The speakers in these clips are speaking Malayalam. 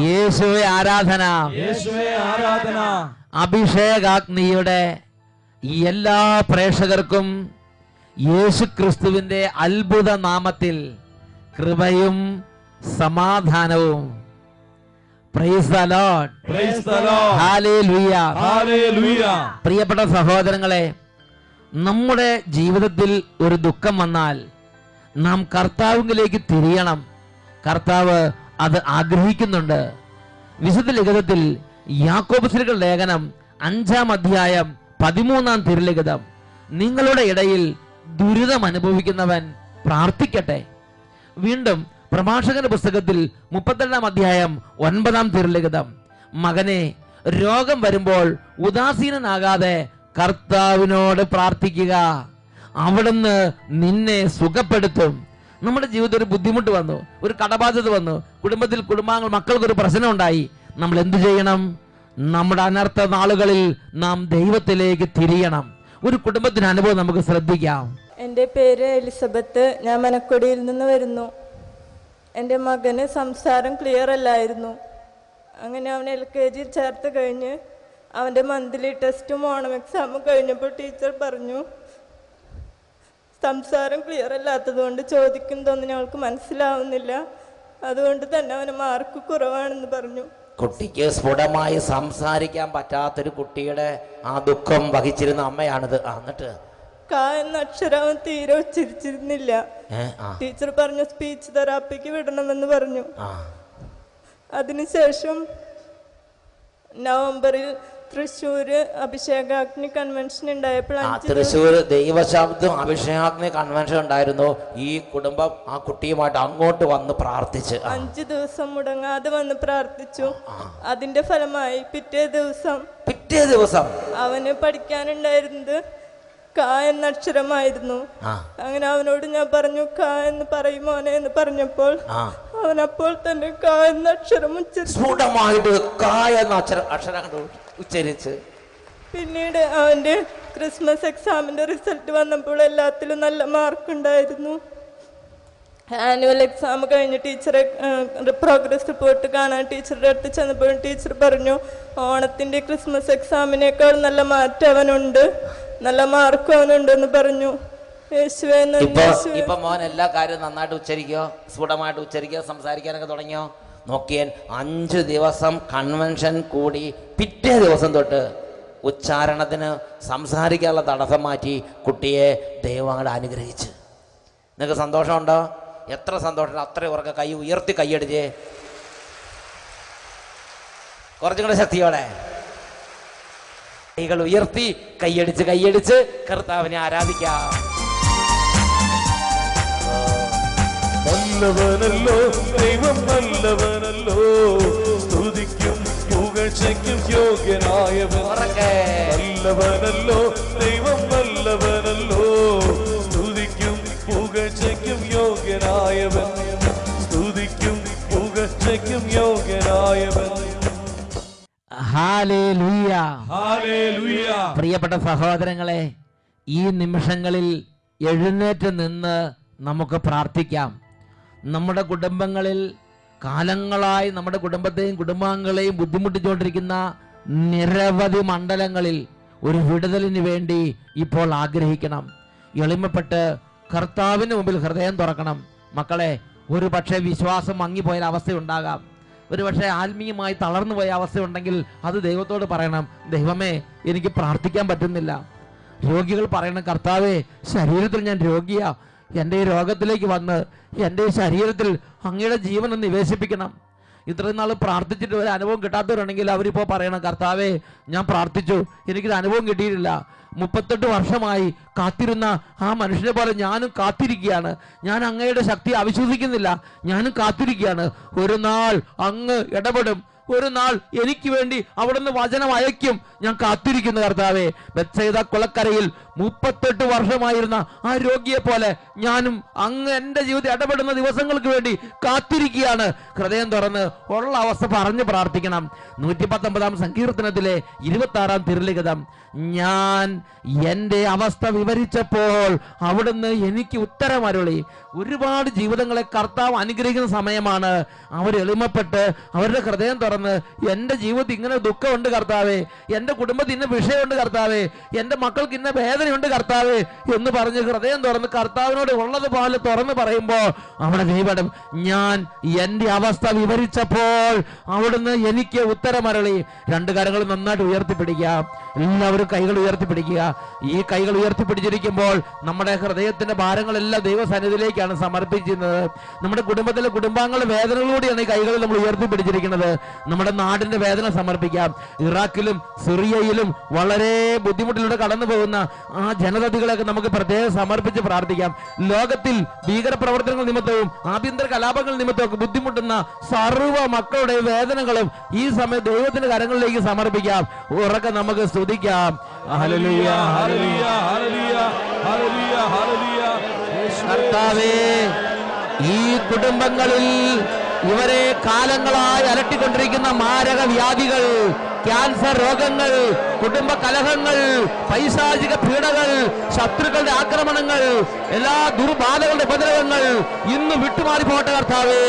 യേശുവെ ആരാധന. ആരാധന. അഭിഷേകാഗ്നിയുടെ എല്ലാ പ്രേക്ഷകർക്കും യേശുക്രിസ്തുവിന്റെ അത്ഭുത നാമത്തിൽ കൃപയും സമാധാനവും. പ്രിയപ്പെട്ട സഹോദരങ്ങളെ നമ്മുടെ ജീവിതത്തിൽ ഒരു ദുഃഖം വന്നാൽ നാം കർത്താവിലേക്ക് തിരിയണം. കർത്താവ് അത് ആഗ്രഹിക്കുന്നുണ്ട്. വിശുദ്ധ ലിഖിതത്തിൽ യാക്കോബസിലുകൾ ലേഖനം അഞ്ചാം അധ്യായം പതിമൂന്നാം തിരുലിഖിതം. നിങ്ങളുടെ ഇടയിൽ ദുരിതം അനുഭവിക്കുന്നവൻ പ്രാർത്ഥിക്കട്ടെ. വീണ്ടും പ്രഭാഷകന്റെ പുസ്തകത്തിൽ മുപ്പത്തിരണ്ടാം അധ്യായം ഒൻപതാം തിരുലിഖിതം. മകനെ രോഗം വരുമ്പോൾ ഉദാസീനനാകാതെ കർത്താവിനോട് പ്രാർത്ഥിക്കുക. അവിടുന്ന് നിന്നെ സുഖപ്പെടുത്തും. നമ്മുടെ ജീവിതത്തിൽ ഒരു ബുദ്ധിമുട്ട് വന്നു ഒരു കടബാധ്യത വന്നു. കുടുംബത്തിൽ കുടുംബാംഗങ്ങൾ മക്കൾക്ക് ഒരു പ്രശ്നം ഉണ്ടായി നമ്മൾ എന്തു ചെയ്യണം? നമ്മുടെ അനർത്ഥ നാളുകളിൽ നാം ദൈവത്തിലേക്ക് തിരിയണം. ഒരു കുടുംബത്തിന് അനുഭവം നമുക്ക് ശ്രദ്ധിക്കാം. എന്റെ പേര് എലിസബത്ത് ഞാൻ മനക്കൊടിയിൽ നിന്ന് വരുന്നു. എന്റെ മകന് സംസാരം ക്ലിയർ അല്ലായിരുന്നു. അങ്ങനെ അവൻ എൽ കെ ജിയിൽ ചേർത്ത് കഴിഞ്ഞ് അവന്റെ മന്ത്ലി ടെസ്റ്റും ഓണം എക്സാമും കഴിഞ്ഞപ്പോൾ ടീച്ചർ പറഞ്ഞു സംസാരം ക്ലിയർ അല്ലാത്തത് അല്ലാത്തതുകൊണ്ട് ചോദിക്കുന്നതൊന്നും ഞങ്ങൾക്ക് മനസ്സിലാവുന്നില്ല. അതുകൊണ്ട് തന്നെ അവന് മാർക്ക് കുറവാണെന്ന് പറഞ്ഞു. കുട്ടിക്ക് സ്ഫുടമായി സംസാരിക്കാൻ പറ്റാത്തൊരു കുട്ടിയുടെ ആ ദുഃഖം വഹിച്ചിരുന്ന അമ്മയാണിത്. എന്നിട്ട്? ക എന്ന അക്ഷരം തീരെ ഉച്ചരിച്ചിരുന്നില്ല. ടീച്ചർ പറഞ്ഞു സ്പീച്ച് തെറാപ്പിക്ക് വിടണമെന്ന് പറഞ്ഞു. അതിനുശേഷം നവംബറിൽ തൃശ്ശൂര് അഭിഷേകാഗ്നി കൺവെൻഷൻ തൃശ്ശൂർ ദൈവശബ്ദം അഭിഷേകാഗ്നി കൺവെൻഷൻ ഉണ്ടായിരുന്നു. ഈ കുടുംബം ആ കുട്ടിയുമായിട്ട് അങ്ങോട്ട് വന്ന് പ്രാർത്ഥിച്ച്. അഞ്ച് ദിവസം മുടങ്ങാതെ വന്ന് പ്രാർത്ഥിച്ചു. അതിന്റെ ഫലമായി പിറ്റേ ദിവസം പിറ്റേ ദിവസം അവന് പഠിക്കാനുണ്ടായിരുന്നത് ക എന്ന അക്ഷരമായിരുന്നു. അങ്ങനെ അവനോട് ഞാൻ പറഞ്ഞു ക എന്ന് പറയുമോനെ എന്ന് പറഞ്ഞപ്പോൾ അവൻ അപ്പോൾ തന്നെ ക എന്ന അക്ഷരം ഉച്ചരിച്ചു. സ്ഫുടമായിട്ട് എന്ന അക്ഷര ഉച്ചരിച്ച്. പിന്നീട് അവന്റെ ക്രിസ്മസ് എക്സാമിന്റെ റിസൾട്ട് വന്നപ്പോൾ എല്ലാത്തിലും നല്ല മാർക്ക് ഉണ്ടായിരുന്നു ആനുവൽ എക്സാം കഴിഞ്ഞ് ടീച്ചറെ പ്രോഗ്രസ് റിപ്പോർട്ട് കാണാൻ ടീച്ചറുടെ അടുത്ത് ചെന്നപ്പോഴും ടീച്ചർ പറഞ്ഞു ഓണത്തിന്റെ ക്രിസ്മസ് എക്സാമിനേക്കാൾ നല്ല മാറ്റം അവനുണ്ട് നല്ല മാർക്കും അവനുണ്ടെന്ന് പറഞ്ഞു. ഇപ്പൊ. മോൻ എല്ലാ കാര്യവും നന്നായിട്ട് ഉച്ചരിക്കോ? സ്ഫുടമായിട്ട് ഉച്ചരിക്കോ? സംസാരിക്കാനൊക്കെ തുടങ്ങിയോ? നോക്കിയാൽ അഞ്ചു ദിവസം കൺവെൻഷൻ കൂടി പിറ്റേ ദിവസം തൊട്ട് ഉച്ചാരണത്തിന് സംസാരിക്കാനുള്ള തടസ്സം മാറ്റി കുട്ടിയെ ദൈവം അങ്ങോട്ട് അനുഗ്രഹിച്ച്. നിങ്ങൾക്ക് സന്തോഷമുണ്ടോ? എത്ര സന്തോഷം? അത്ര ഉറക്കെ കൈ ഉയർത്തി കൈയടിച്ചേ. കുറച്ചും കൂടെ ശക്തിയോടെ. കൈകൾ ഉയർത്തി കൈയടിച്ച് കൈയടിച്ച് കർത്താവിനെ ആരാധിക്കാം. നല്ലവനല്ലോ ദൈവം നല്ലവനല്ലോ. സ്തുതിക്കും പുകഴ്ചയ്ക്കും യോഗ്യനായവൻ. നല്ലവനല്ലോ ദൈവം നല്ലവനല്ലോ. സ്തുതിക്കും പുകഴ്ചയ്ക്കും യോഗ്യനായവൻ. സ്തുതിക്കും പുകഴ്ചയ്ക്കും യോഗ്യനായവൻ. പ്രിയപ്പെട്ട സഹോദരങ്ങളെ ഈ നിമിഷങ്ങളിൽ എഴുന്നേറ്റ് നിന്ന് നമുക്ക് പ്രാർത്ഥിക്കാം. നമ്മുടെ കുടുംബങ്ങളിൽ കാലങ്ങളായി നമ്മുടെ കുടുംബത്തെയും കുടുംബാംഗങ്ങളെയും ബുദ്ധിമുട്ടിച്ചുകൊണ്ടിരിക്കുന്ന നിരവധി മണ്ഡലങ്ങളിൽ ഒരു വിടുതലിന് വേണ്ടി ഇപ്പോൾ ആഗ്രഹിക്കണം. എളിമപ്പെട്ട് കർത്താവിന് മുമ്പിൽ ഹൃദയം തുറക്കണം. മക്കളെ ഒരു പക്ഷേ വിശ്വാസം മങ്ങിപ്പോയ അവസ്ഥയുണ്ടാകാം ഒരു പക്ഷേ ആത്മീയമായി തളർന്നു പോയ അവസ്ഥയുണ്ടെങ്കിൽ അത് ദൈവത്തോട് പറയണം ദൈവമേ എനിക്ക് പ്രാർത്ഥിക്കാൻ പറ്റുന്നില്ല. രോഗികൾ പറയണം കർത്താവേ ശരീരത്തിൽ ഞാൻ രോഗിയാ. എന്റെ ഈ രോഗത്തിലേക്ക് വന്ന് എന്റെ ഈ ശരീരത്തിൽ അങ്ങയുടെ ജീവനം നിവേശിപ്പിക്കണം. ഇത്രയും നാൾ പ്രാർത്ഥിച്ചിട്ട് ഒരു അനുഭവം കിട്ടാത്തവരുണ്ടെങ്കിൽ അവരിപ്പോൾ പറയണം കർത്താവേ ഞാൻ പ്രാർത്ഥിച്ചു. എനിക്കൊരു അനുഭവം കിട്ടിയിട്ടില്ല. മുപ്പത്തെട്ട് വർഷമായി കാത്തിരുന്ന ആ മനുഷ്യനെ പോലെ ഞാനും കാത്തിരിക്കുകയാണ്. ഞാൻ അങ്ങയുടെ ശക്തി അവിശ്വസിക്കുന്നില്ല. ഞാനും കാത്തിരിക്കുകയാണ്. ഒരു നാൾ അങ്ങ് ഇടപെടും. ഒരു നാൾ എനിക്ക് വേണ്ടി അവിടുന്ന് വചനം അയക്കും. ഞാൻ കാത്തിരിക്കുന്നു കർത്താവെ. ബത്സൈദ കുളക്കരയിൽ മുപ്പത്തെട്ട് വർഷമായിരുന്ന ആ രോഗിയെ പോലെ ഞാനും അങ്ങ് എന്റെ ജീവിതം ഇടപെടുന്ന ദിവസങ്ങൾക്ക് വേണ്ടി കാത്തിരിക്കുകയാണ്. ഹൃദയം തുറന്ന് ഉള്ള അവസ്ഥ പറഞ്ഞ് പ്രാർത്ഥിക്കണം. നൂറ്റി പത്തൊമ്പതാം സങ്കീർത്തനത്തിലെ ഇരുപത്തി ആറാം തിരുലിഖിതം. ഞാൻ എന്റെ അവസ്ഥ വിവരിച്ചപ്പോൾ അവിടുന്ന് എനിക്ക് ഉത്തരമരുളി ഒരുപാട് ജീവിതങ്ങളെ കർത്താവ് അനുഗ്രഹിക്കുന്ന സമയമാണ്. അവർ എളിമപ്പെട്ട് അവരുടെ ഹൃദയം തുറന്ന് എന്റെ ജീവിതത്തിൽ ഇങ്ങനെ ദുഃഖമുണ്ട് കർത്താവേ എന്റെ കുടുംബത്തിൽ ഇന്ന വിഷയമുണ്ട് കർത്താവേ എന്റെ മക്കൾക്ക് ഇന്ന വേദനയുണ്ട് കർത്താവേ എന്ന് പറഞ്ഞ് ഹൃദയം തുറന്ന് കർത്താവിനോട് ഉള്ളതുപോലെ തുറന്ന് പറയുമ്പോൾ അവിടെ ദൈവം ഞാൻ എന്റെ അവസ്ഥ വിവരിച്ചപ്പോൾ അവിടുന്ന് എനിക്ക് ഉത്തരമരളി രണ്ട് കാര്യങ്ങൾ നന്നായിട്ട് ഉയർത്തിപ്പിടിക്കാം. എല്ലാവരും കൈകൾ ഉയർത്തിപ്പിടിക്കുക. ഈ കൈകൾ ഉയർത്തിപ്പിടിച്ചിരിക്കുമ്പോൾ നമ്മുടെ ഹൃദയത്തിന്റെ ഭാരങ്ങളെല്ലാം ദൈവസന്നിധിയിലേക്കാണ് സമർപ്പിക്കുന്നത് നമ്മുടെ കുടുംബത്തിലെ കുടുംബാംഗങ്ങളുടെ വേദനകളോടെയാണ് ഈ കൈകൾ നമ്മൾ ഉയർത്തിപ്പിടിച്ചിരിക്കുന്നത്. നമ്മുടെ നാടിന്റെ വേദന സമർപ്പിക്കാം. ഇറാഖിലും സിറിയയിലും വളരെ ബുദ്ധിമുട്ടിലൂടെ കടന്നു പോകുന്ന ആ ജനതകളെയൊക്കെ നമുക്ക് പ്രത്യേകം സമർപ്പിച്ച് പ്രാർത്ഥിക്കാം. ലോകത്തിൽ ഭീകരപ്രവർത്തനങ്ങൾ നിമിത്തവും ആഭ്യന്തര കലാപങ്ങൾ നിമിത്തവും ബുദ്ധിമുട്ടുന്ന സർവ മക്കളുടെ വേദനകളും ഈ സമയത്ത് ദൈവത്തിന്റെ കരങ്ങളിലേക്ക് സമർപ്പിക്കാം. ഉറക്കെ നമുക്ക് സ്തുതിക്കാം. Hallelujah, hallelujah. Hallelujah, hallelujah, hallelujah. കർത്താവേ ഈ കുടുംബങ്ങളിൽ ഇവരെ കാലങ്ങളായി അലട്ടിക്കൊണ്ടിരിക്കുന്ന മാരക വ്യാധികൾ ക്യാൻസർ രോഗങ്ങൾ കുടുംബ കലഹങ്ങൾ പൈശാചിക പീഡകൾ ശത്രുക്കളുടെ ആക്രമണങ്ങൾ എല്ലാ ദുർബാധകളുടെ ഉപദ്രവങ്ങൾ ഇന്ന് വിട്ടുമാറി പോട്ടെ കർത്താവേ.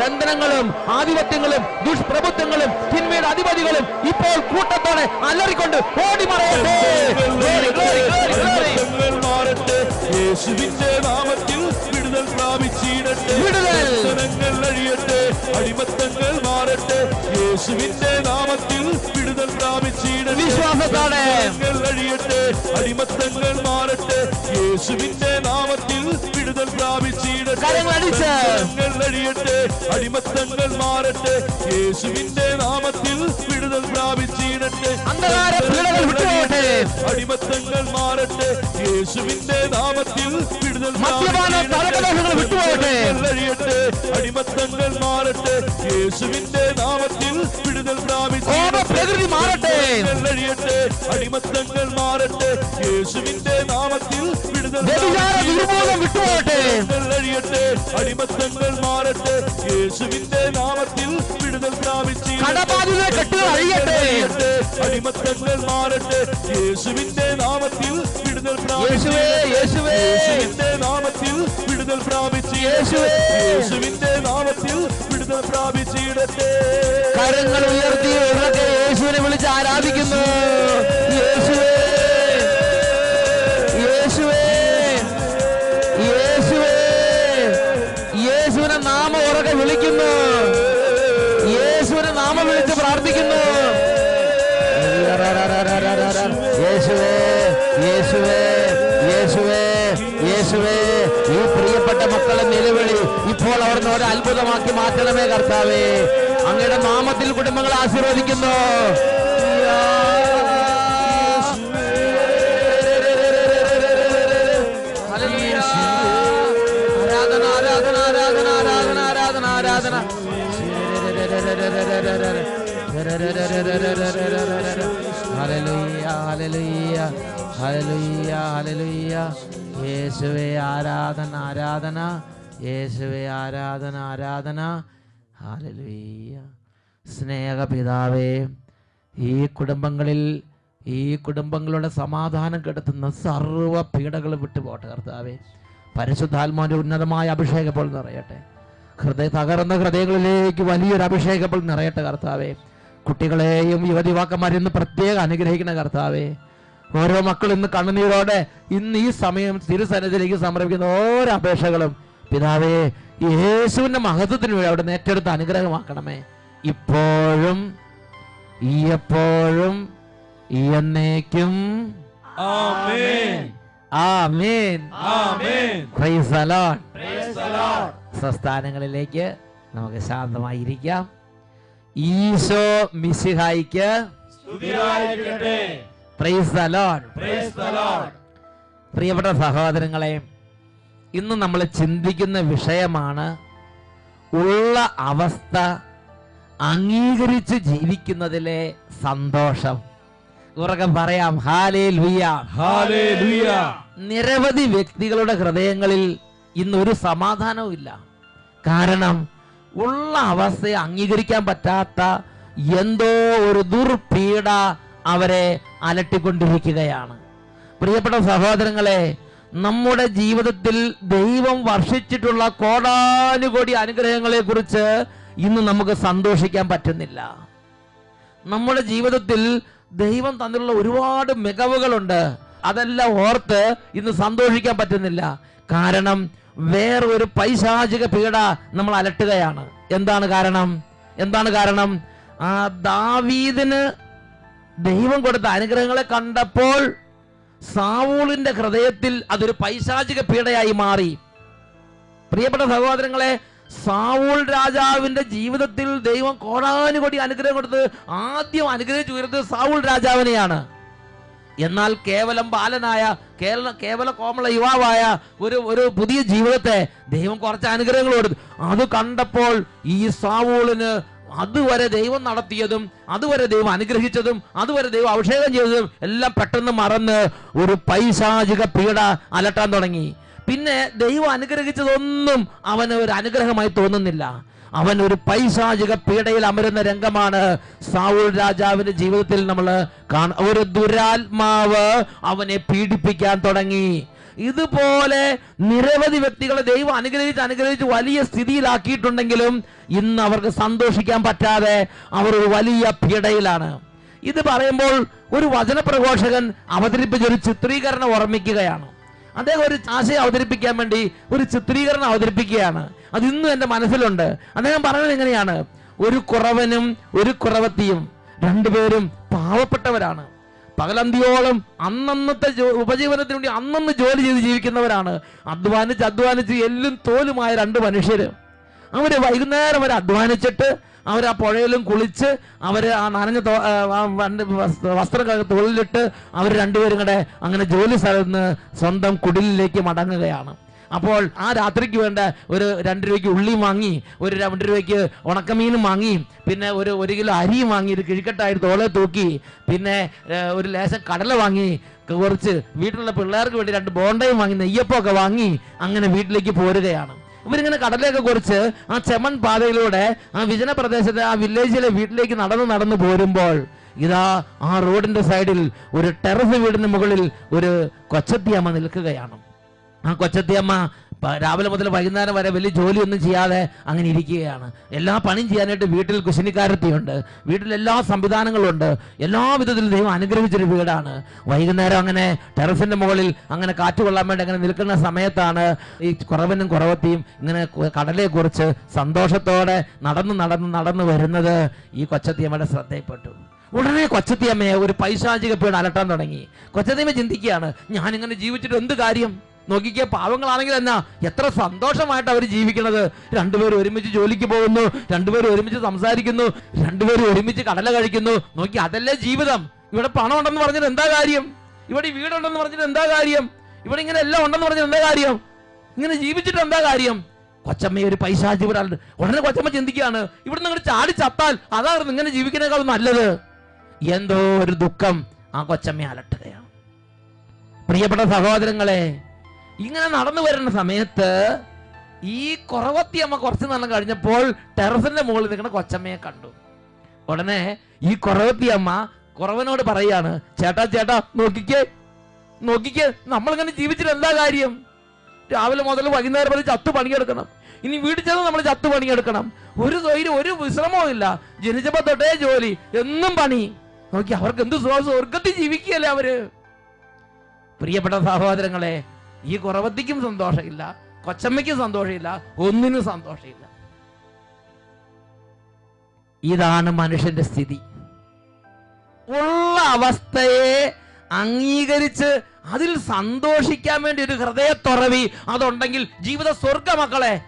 ബന്ധനങ്ങളും ആധിപത്യങ്ങളും ദുഷ്പ്രഭുത്വങ്ങളും തിന്മയുടെ അധിപതികളും ഇപ്പോൾ കൂട്ടത്തോടെ അലറിക്കൊണ്ട് ഓടി മറയട്ടെ യേശുവിന്റെ നാമത്തിൽ വിടുതൽ പ്രാപിച്ചിടട്ടെ. വിടുതൽ. അഴിയട്ടെ. അടിമത്തങ്ങൾ മാറട്ടെ. യേശുവിന്റെ നാമത്തിൽ വിടുതൽ പ്രാപിച്ചിടട്ടെ. വിശ്വാസത്തോടെ. കഴിയട്ടെ അടിമത്തങ്ങൾ മാറട്ടെ. യേശുവിന്റെ നാമത്തിൽ വിടുതൽ പ്രാപിച്ചിടട്ടെ. അഴിയട്ടെ. അടിമത്തങ്ങൾ മാറട്ടെ. യേശുവിന്റെ നാമത്തിൽ വിടുതൽ പ്രാപിച്ചിടട്ടെ. അടിമത്തങ്ങൾ മാറട്ടെ. യേശുവിന്റെ നാമത്തിൽ വിടുതൽ മദ്യപാന അടിമത്തങ്ങൾ മാറട്ടെ. യേശുവിന്റെ നാമത്തിൽ വിടുതൽ പ്രകൃതി മാറട്ടെ. കഴിയട്ടെ അടിമത്തങ്ങൾ മാറട്ടെ. യേശുവിന്റെ നാമത്തിൽ വിടുതൽ അഴിയട്ടെ. അടിമത്തങ്ങൾ മാറട്ടെ. യേശുവിന്റെ നാമത്തിൽ കടബാധിത കെട്ടുകൾ അറിയട്ടെ അടിമത്തങ്ങൾ മാറട്ടെ. യേശുവിന്റെ നാമത്തിൽ വിടുതൽ യേശുവേ യേശുവേ. യേശുവിന്റെ നാമത്തിൽ വിടുതൽ പ്രാപിച്ചു. യേശുവേ. യേശുവിന്റെ നാമത്തിൽ വിടുതൽ പ്രാപിച്ചിടട്ടെ കരങ്ങൾ ഉയർത്തി ഉറക്കെ യേശുവിനെ വിളിച്ച് ആരാധിക്കുന്നു. യേശുവേ. യേശുവേ. യേശുവേ. യേശുവിനെ നാമം ഉറക്കെ വിളിക്കുന്നു. നാമം വിളിച്ച് പ്രാർത്ഥിക്കുന്നു. യേശുവേ യേശുവേ യേശുവേ യേശുവേ. ഈ പ്രിയപ്പെട്ട മക്കളെ നിലവിളി ഇപ്പോൾ അവിടുന്ന് ഒരു അത്ഭുതമാക്കി മാറ്റണമേ കർത്താവേ. അങ്ങയുടെ നാമത്തിൽ കുടുംബങ്ങൾ ആശീർവദിക്കുന്നു. ആരാധന ആരാധന ആരാധന ആരാധന ആരാധന ആരാധന. ഹല്ലേലൂയ ഹല്ലേലൂയ ഹല്ലേലൂയ ഹല്ലേലൂയ യേശുവേ ആരാധന ആരാധന. യേശുവേ ആരാധന ആരാധന. ഹല്ലേലൂയ സ്നേഹപിതാവേ ഈ കുടുംബങ്ങളിൽ ഈ കുടുംബങ്ങളുടെ സമാധാനം കെടുത്തുന്ന സർവ പീഡകൾ വിട്ടുപോട്ടെ കർത്താവേ. പരിശുദ്ധാത്മാവിന്റെ ഉന്നതമായ അഭിഷേകം പോലെ നിറയട്ടെ. ഹൃദയ തകർന്ന ഹൃദയങ്ങളിലേക്ക് വലിയൊരു അഭിഷേകം ഇപ്പോൾ നിറയട്ടെ കർത്താവേ. കുട്ടികളെയും യുവതിവാക്കന്മാരെയും ഇന്ന് പ്രത്യേകം അനുഗ്രഹിക്കുന്ന കർത്താവേ. ഓരോ മക്കൾ ഇന്ന് കണ്ണുനീരോടെ ഇന്ന് ഈ സമയം തിരുസന്നിധിയിലേക്ക് സമർപ്പിക്കുന്ന ഓരോ അപേക്ഷകളും പിതാവേ യേശുവിന്റെ മഹത്വത്തിന് വേണ്ടി അവിടെ ഏറ്റെടുത്ത് അനുഗ്രഹമാക്കണമേ. ഇപ്പോഴും ഈ എപ്പോഴും ഈ എന്നേക്കും ആമേൻ. ആമേൻ. ആമേൻ. പ്രൈസ് ദി സ്തുതിയായിരിക്കട്ടെ praise the lord praise Isho മിസിഹായിക്ക് പ്രിയപ്പെട്ട സഹോദരങ്ങളെ ഇന്ന് നമ്മൾ ചിന്തിക്കുന്ന വിഷയമാണ് ഉള്ള അവസ്ഥ അംഗീകരിച്ച് ജീവിക്കുന്നതിലെ സന്തോഷം. ഉറക്കം പറയാം ഹാലേ ഹല്ലേലൂയ നിരവധി വ്യക്തികളുടെ ഹൃദയങ്ങളിൽ ഇന്നൊരു സമാധാനവും ഇല്ല കാരണം ഉള്ള അവസ്ഥയെ അംഗീകരിക്കാൻ പറ്റാത്ത എന്തോ ഒരു ദുർപീഡ അവരെ അലട്ടിക്കൊണ്ടിരിക്കുകയാണ്. പ്രിയപ്പെട്ട സഹോദരങ്ങളെ നമ്മുടെ ജീവിതത്തിൽ ദൈവം വർഷിച്ചിട്ടുള്ള കോടാനുകോടി അനുഗ്രഹങ്ങളെ കുറിച്ച് ഇന്ന് നമുക്ക് സന്തോഷിക്കാൻ പറ്റുന്നില്ല. നമ്മുടെ ജീവിതത്തിൽ ദൈവം തന്നിട്ടുള്ള ഒരുപാട് മികവുകളുണ്ട്. അതെല്ലാം ഓർത്ത് ഇന്ന് സന്തോഷിക്കാൻ പറ്റുന്നില്ല. കാരണം വേറൊരു പൈശാചിക പീഡ നമ്മൾ അലട്ടുകയാണ്. എന്താണ് കാരണം? എന്താണ് കാരണം? ആ ദാവീദിന് ദൈവം കൊടുത്ത അനുഗ്രഹങ്ങളെ കണ്ടപ്പോൾ സാവൂളിന്റെ ഹൃദയത്തിൽ അതൊരു പൈശാചിക പീഡയായി മാറി. പ്രിയപ്പെട്ട സഹോദരങ്ങളെ സാവൂൾ രാജാവിന്റെ ജീവിതത്തിൽ ദൈവം കോടാനുകോടി അനുഗ്രഹം കൊടുത്ത് ആദ്യം അനുഗ്രഹിച്ചു ഉയർത്തത് സാവൂൾ രാജാവിനെയാണ്. എന്നാൽ കേവലം ബാലനായ കേരള കേവല കോമള യുവാവായ ഒരു ഒരു പുതിയ ജീവിതത്തെ ദൈവം കുറച്ച് അനുഗ്രഹങ്ങൾ കൊടുത്തു അത് കണ്ടപ്പോൾ ഈ സാവൂളിന് അതുവരെ ദൈവം നടത്തിയതും അതുവരെ ദൈവം അനുഗ്രഹിച്ചതും അതുവരെ ദൈവം അഭിഷേകം ചെയ്തതും എല്ലാം പെട്ടെന്ന് മറന്ന് ഒരു പൈശാചിക പീഡ അലട്ടാൻ തുടങ്ങി. പിന്നെ ദൈവം അനുഗ്രഹിച്ചതൊന്നും അവന് ഒരു അനുഗ്രഹമായി തോന്നുന്നില്ല. അവൻ ഒരു പൈശാചിക പീഡയിൽ അമരുന്ന രംഗമാണ്. സാവൂൾ രാജാവിന്റെ ജീവിതത്തിൽ നമ്മൾ കാണ ഒരു ദുരാത്മാവ് അവനെ പീഡിപ്പിക്കാൻ തുടങ്ങി. ഇതുപോലെ നിരവധി വ്യക്തികളെ ദൈവം അനുഗ്രഹിച്ച് അനുഗ്രഹിച്ച് വലിയ സ്ഥിതിയിലാക്കിയിട്ടുണ്ടെങ്കിലും ഇന്ന് അവർക്ക് സന്തോഷിക്കാൻ പറ്റാതെ അവർ ഒരു വലിയ പീഡയിലാണ്. ഇത് പറയുമ്പോൾ ഒരു വചനപ്രഘോഷകൻ അവതരിപ്പിച്ച ഒരു ചിത്രീകരണം ഓർമ്മിക്കുകയാണ്. അദ്ദേഹം ഒരു ആശയം അവതരിപ്പിക്കാൻ വേണ്ടി ഒരു ചിത്രീകരണം അവതരിപ്പിക്കുകയാണ്. അത് ഇന്നും എന്റെ മനസ്സിലുണ്ട്. അദ്ദേഹം പറഞ്ഞത് എങ്ങനെയാണ് ഒരു കുറവനും ഒരു കുറവത്തിയും രണ്ടുപേരും പാവപ്പെട്ടവരാണ്. പകലന്തിയോളം അന്നന്നത്തെ ഉപജീവനത്തിന് വേണ്ടി അന്നന്ന് ജോലി ചെയ്ത് ജീവിക്കുന്നവരാണ്. അധ്വാനിച്ച് അധ്വാനിച്ച് എല്ലും തോലുമായ രണ്ട് മനുഷ്യര്. അവർ വൈകുന്നേരം വരെ അധ്വാനിച്ചിട്ട് അവർ ആ പുഴയിലും കുളിച്ച് അവർ ആ നനഞ്ഞ വസ്ത്രം തൊഴിലിട്ട് അവർ രണ്ടുപേരും കൂടെ അങ്ങനെ ജോലി സ്ഥലത്ത് നിന്ന് സ്വന്തം കുടിലിലേക്ക് മടങ്ങുകയാണ്. അപ്പോൾ ആ രാത്രിക്ക് വേണ്ട ഒരു രണ്ട് രൂപയ്ക്ക് ഉള്ളിയും വാങ്ങി ഒരു രണ്ട് രൂപയ്ക്ക് ഉണക്കമീനും വാങ്ങി പിന്നെ ഒരു ഒരു കിലോ അരിയും വാങ്ങി ഒരു കിഴിക്കട്ടായി തോളെ തൂക്കി പിന്നെ ഒരു ലേശം കടല വാങ്ങി കുറച്ച് വീട്ടിലുള്ള പിള്ളേർക്ക് വേണ്ടി രണ്ട് ബോണ്ടയും വാങ്ങി നെയ്യപ്പമൊക്കെ വാങ്ങി അങ്ങനെ വീട്ടിലേക്ക് പോരുകയാണ്. ഇവരിങ്ങനെ കടലൊക്കെ കുറിച്ച് ആ ചെമൺ പാതയിലൂടെ ആ വിജന പ്രദേശത്തെ ആ വില്ലേജിലെ വീട്ടിലേക്ക് നടന്ന് നടന്ന് പോരുമ്പോൾ ഇതാ ആ റോഡിന്റെ സൈഡിൽ ഒരു ടെറസ് വീടിന് മുകളിൽ ഒരു കൊച്ചത്തിയമ്മ നിൽക്കുകയാണ്. ആ കൊച്ചത്തിയമ്മ രാവിലെ മുതൽ വൈകുന്നേരം വരെ വലിയ ജോലിയൊന്നും ചെയ്യാതെ അങ്ങനെ ഇരിക്കുകയാണ്. എല്ലാ പണിയും ചെയ്യാനായിട്ട് വീട്ടിൽ കുശിനിക്കാരത്തിയുണ്ട്. വീട്ടിൽ എല്ലാ സംവിധാനങ്ങളുണ്ട്. എല്ലാ വിധത്തിലും ദൈവം അനുഗ്രഹിച്ചൊരു വീടാണ്. വൈകുന്നേരം അങ്ങനെ ടെറസിന്റെ മുകളിൽ അങ്ങനെ കാറ്റ് കൊള്ളാൻ വേണ്ടി അങ്ങനെ നിൽക്കുന്ന സമയത്താണ് ഈ കുറവനും കുറവത്തിയും ഇങ്ങനെ കടലെക്കുറിച്ച് സന്തോഷത്തോടെ നടന്ന് നടന്ന് നടന്ന് വരുന്നത് ഈ കൊച്ചത്തിയമ്മയുടെ ശ്രദ്ധയിൽപ്പെട്ടു. ഉടനെ കൊച്ചത്തിയമ്മയെ ഒരു പൈശാചിക പീഡ് അലട്ടാൻ തുടങ്ങി. കൊച്ചത്തിയമ്മ ചിന്തിക്കുകയാണ് ഞാനിങ്ങനെ ജീവിച്ചിട്ട് എന്ത് കാര്യം? നോക്കിക്കേ പാവങ്ങളാണെങ്കിൽ എന്നാ എത്ര സന്തോഷമായിട്ട് അവർ ജീവിക്കുന്നത് രണ്ടുപേരും ഒരുമിച്ച് ജോലിക്ക് പോകുന്നു രണ്ടുപേരും ഒരുമിച്ച് സംസാരിക്കുന്നു രണ്ടുപേരും ഒരുമിച്ച് കടല കഴിക്കുന്നു. നോക്കി അതല്ലേ ജീവിതം. ഇവിടെ പണം ഉണ്ടെന്ന് പറഞ്ഞിട്ട് എന്താ കാര്യം? ഇവിടെ വീടുണ്ടെന്ന് പറഞ്ഞിട്ട് എന്താ കാര്യം? ഇവിടെ ഇങ്ങനെ എല്ലാം ഉണ്ടെന്ന് പറഞ്ഞിട്ട് എന്താ കാര്യം? ഇങ്ങനെ ജീവിച്ചിട്ട് എന്താ കാര്യം? കൊച്ചമ്മ ഒരു പൈസ ജീവിടാറുണ്ട് ഉടനെ കൊച്ചമ്മ ചിന്തിക്കുകയാണ്. ഇവിടെ നിങ്ങൾ ചാടി ചത്താൽ അതായിരുന്നു ഇങ്ങനെ ജീവിക്കുന്നേക്കാൾ നല്ലത്. എന്തോ ഒരു ദുഃഖം ആ കൊച്ചമ്മ അലട്ടുകയാണ്. പ്രിയപ്പെട്ട സഹോദരങ്ങളെ ഇങ്ങനെ നടന്നു വരുന്ന സമയത്ത് ഈ കുറവത്തി അമ്മ കുറച്ച് നാളം കഴിഞ്ഞപ്പോൾ ടെറസിന്റെ മുകളിൽ നിൽക്കുന്ന കൊച്ചമ്മയെ കണ്ടു. ഉടനെ ഈ കുറവത്തി അമ്മ കുറവനോട് പറയാണ് ചേട്ടാ ചേട്ടാ നോക്കിക്കേ നോക്കിക്കേ നമ്മളിങ്ങനെ ജീവിച്ചിട്ട് എന്താ കാര്യം? രാവിലെ മുതൽ വൈകുന്നേരം വരെ ചത്തു പണിയെടുക്കണം. ഇനി വീട്ടിൽ ചെന്ന് നമ്മൾ ചത്തു പണിയെടുക്കണം. ഒരു തൊഴിൽ ഒരു വിശ്രമവും ഇല്ല. ജനിച്ചപ്പോ തൊട്ടേ ജോലി എന്നും പണി. നോക്കി അവർക്ക് എന്ത് സ്വർഗത്തിൽ ജീവിക്കുകയല്ലേ അവർ? പ്രിയപ്പെട്ട സഹോദരങ്ങളെ ഈ കുറവത്തിക്കും സന്തോഷമില്ല കൊച്ചമ്മയ്ക്കും സന്തോഷമില്ല ഒന്നിനും സന്തോഷമില്ല. ഇതാണ് മനുഷ്യന്റെ സ്ഥിതി. ഉള്ള അവസ്ഥയെ അംഗീകരിച്ച് അതിൽ സന്തോഷിക്കാൻ വേണ്ടി ഒരു ഹൃദയത്തുറവി അതുണ്ടെങ്കിൽ ജീവിത സ്വർഗ മക്കളെ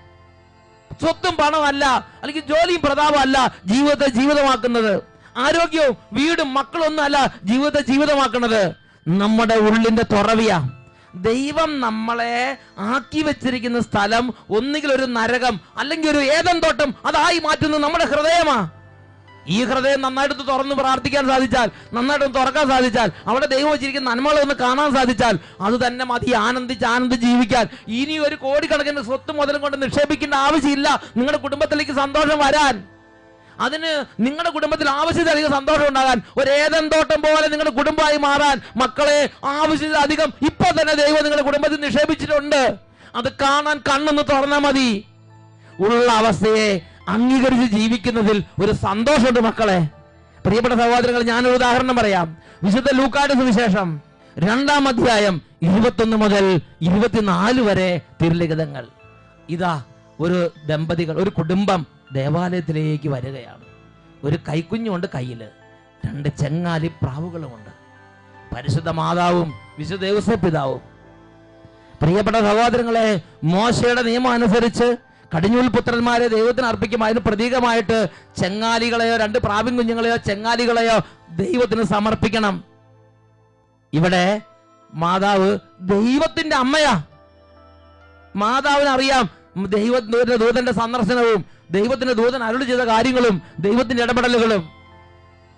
സ്വത്തും പണമല്ല അല്ലെങ്കിൽ ജോലിയും പ്രതാപമല്ല ജീവിതത്തെ ജീവിതമാക്കുന്നത്. ആരോഗ്യവും വീടും മക്കളൊന്നും അല്ല ജീവിതത്തെ ജീവിതമാക്കുന്നത്. നമ്മുടെ ഉള്ളിന്റെ തുറവിയാ. ദൈവം നമ്മളെ ആക്കി വെച്ചിരിക്കുന്ന സ്ഥലം ഒന്നുകിൽ ഒരു നരകം അല്ലെങ്കിൽ ഒരു ഏതം തോട്ടം അതായി മാറ്റുന്നത് നമ്മുടെ ഹൃദയമാ. ഈ ഹൃദയം നന്നായിട്ട് തുറന്ന് പ്രാർത്ഥിക്കാൻ സാധിച്ചാൽ നന്നായിട്ട് തുറക്കാൻ സാധിച്ചാൽ അവിടെ ദൈവം വെച്ചിരിക്കുന്ന നന്മകളെ ഒന്ന് കാണാൻ സാധിച്ചാൽ അത് തന്നെ മതി. ആനന്ദിച്ച് ആനന്ദിച്ച് ജീവിക്കാൻ. ഇനി ഒരു കോടിക്കണക്കിന് സ്വത്ത് മുതലും കൊണ്ട് നിക്ഷേപിക്കേണ്ട ആവശ്യമില്ല. നിങ്ങളുടെ കുടുംബത്തിലേക്ക് സന്തോഷം വരാൻ. അതിന് നിങ്ങളുടെ കുടുംബത്തിൽ ആവശ്യത്തിലധികം സന്തോഷം ഉണ്ടാകാൻ ഒരു ഏതൻ തോട്ടം പോലെ നിങ്ങളുടെ കുടുംബമായി മാറാൻ മക്കളെ ആവശ്യത്തിലധികം ഇപ്പൊ തന്നെ ദൈവം നിങ്ങളുടെ കുടുംബത്തിൽ നിക്ഷേപിച്ചിട്ടുണ്ട്. അത് കാണാൻ കണ്ണൊന്ന് തുറന്നാൽ മതി. ഉള്ള അവസ്ഥയെ അംഗീകരിച്ച് ജീവിക്കുന്നതിൽ ഒരു സന്തോഷമുണ്ട് മക്കളെ. പ്രിയപ്പെട്ട സഹോദരങ്ങൾ ഞാനൊരു ഉദാഹരണം പറയാം. വിശുദ്ധ ലൂക്കാട് സുവിശേഷം രണ്ടാം അധ്യായം ഇരുപത്തൊന്ന് മുതൽ ഇരുപത്തിനാല് വരെ തിരുലിഖിതങ്ങൾ. ഇതാ ഒരു ദമ്പതികൾ ഒരു കുടുംബം ദേവാലയത്തിലേക്ക് വരികയാണ്. ഒരു കൈക്കുഞ്ഞുണ്ട് കയ്യിൽ രണ്ട് ചെങ്ങാലി പ്രാവുകളുമുണ്ട്. പരിശുദ്ധ മാതാവും വിശുദ്ധ പിതാവും. പ്രിയപ്പെട്ട സഹോദരങ്ങളെ മോശയുടെ നിയമം അനുസരിച്ച് കടിഞ്ഞൂൽ പുത്രന്മാരെ ദൈവത്തിന് അർപ്പിക്കും. അതിന് പ്രതീകമായിട്ട് ചെങ്ങാലികളെയോ രണ്ട് പ്രാവിൻ കുഞ്ഞുങ്ങളെയോ ചെങ്ങാലികളെയോ ദൈവത്തിന് സമർപ്പിക്കണം. ഇവിടെ മാതാവ് ദൈവത്തിന്റെ അമ്മയാ. മാതാവിനറിയാം ദൈവ ദൂതന്റെ സന്ദർശനവും ദൈവത്തിന്റെ ദൂതൻ അരുളി ചെയ്ത കാര്യങ്ങളും ദൈവത്തിന്റെ ഇടപെടലുകളും.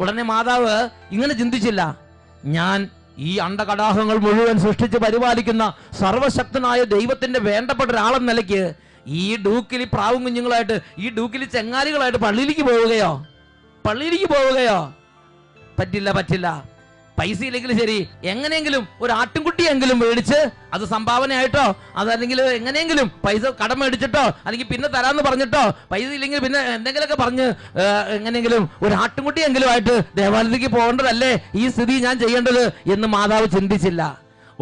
ഉടനെ മാതാവ് ഇങ്ങനെ ചിന്തിച്ചില്ല. ഞാൻ ഈ അണ്ടകടാഹങ്ങൾ മുഴുവൻ സൃഷ്ടിച്ച് പരിപാലിക്കുന്ന സർവശക്തനായ ദൈവത്തിന്റെ വേണ്ടപ്പെട്ട ഒരാളെന്ന നിലയ്ക്ക് ഈ ഡൂക്കിലി പ്രാവും കുഞ്ഞുങ്ങളായിട്ട് ഈ ഡൂക്കിലി ചെങ്ങാലികളായിട്ട് പള്ളിയിലേക്ക് പോവുകയോ? പള്ളിയിലേക്ക് പോവുകയോ? പറ്റില്ല പറ്റില്ല. പൈസ ഇല്ലെങ്കിലും ശരി. എങ്ങനെയെങ്കിലും ഒരു ആട്ടിൻകുട്ടിയെങ്കിലും മേടിച്ച് അത് സംഭാവനയായിട്ടോ അതല്ലെങ്കിൽ എങ്ങനെയെങ്കിലും പൈസ കടം മേടിച്ചിട്ടോ അല്ലെങ്കിൽ പിന്നെ തരാമെന്ന് പറഞ്ഞിട്ടോ പൈസ ഇല്ലെങ്കിൽ പിന്നെ എന്തെങ്കിലുമൊക്കെ പറഞ്ഞ് എങ്ങനെയെങ്കിലും ഒരു ആട്ടിൻകുട്ടിയെങ്കിലും ആയിട്ട് ദേവാലയത്തിലേക്ക് പോകേണ്ടതല്ലേ? ഈ സ്ഥിതി ഞാൻ ചെയ്യേണ്ടത് എന്ന് മാതാവ് ചിന്തിച്ചില്ല.